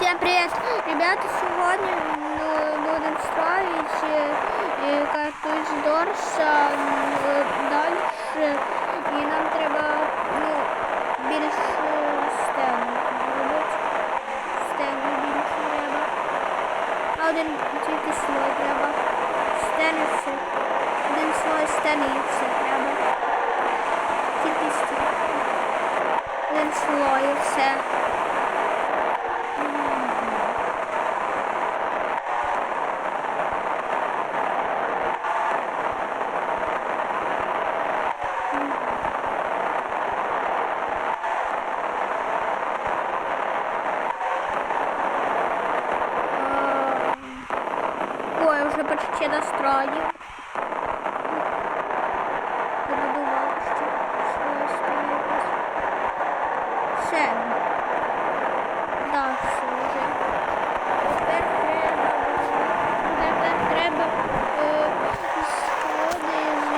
Всем привет, ребята! Сегодня ну, будем строить э, э, картуш Дорса э, дальше. І нам треба ну, більше стену зробити. Стену більше треба. А один тільки слой треба. Стени все. Один слой стени і все треба. Тільки стіни. Один слой і все. Почти достроїв. Побудував ще своє. Все. Да, все вже. Тепер треба. Тепер треба е, сходи з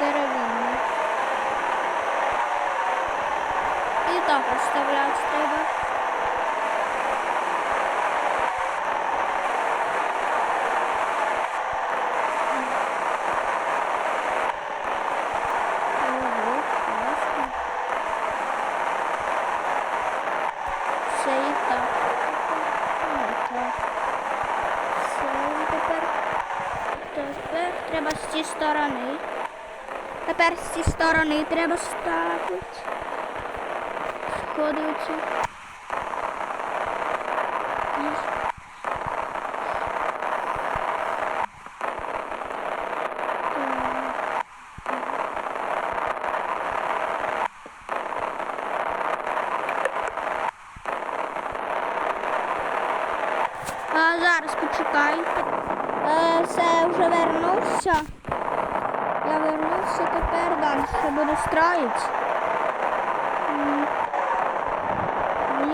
деревини. І так оставляти треба. Ого, класно. Все і так. Ну, так. Все, і тепер. Тепер треба з цієї сторони. Тепер з цієї сторони треба ставити. Сходи оці. І так. А, зараз почекай. Е, все, вже вернувся. Я вернувся, тепер далі буду.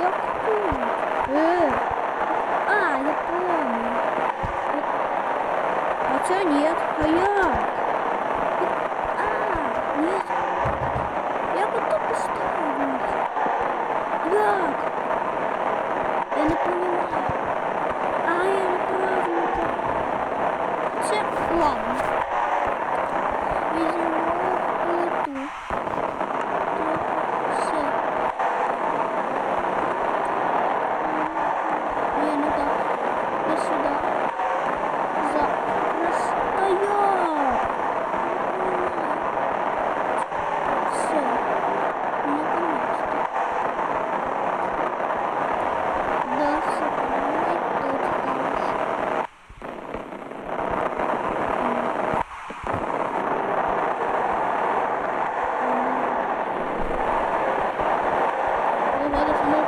Як? Е. А, я помню. А це нет. А як? Bueno.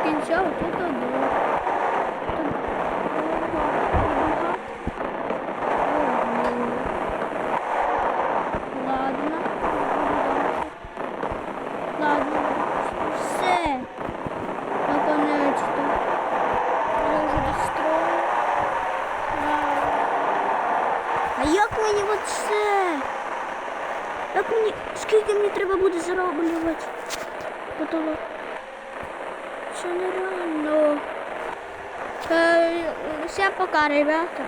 кінця, вот это да. Ладно. Ладно. Все. Наконец-то. Я вже достроїв. А як мені оце? Як мені... Скільки мені треба буде зароблювати? Потолок. Це нереально. Е, всем пока, ребята.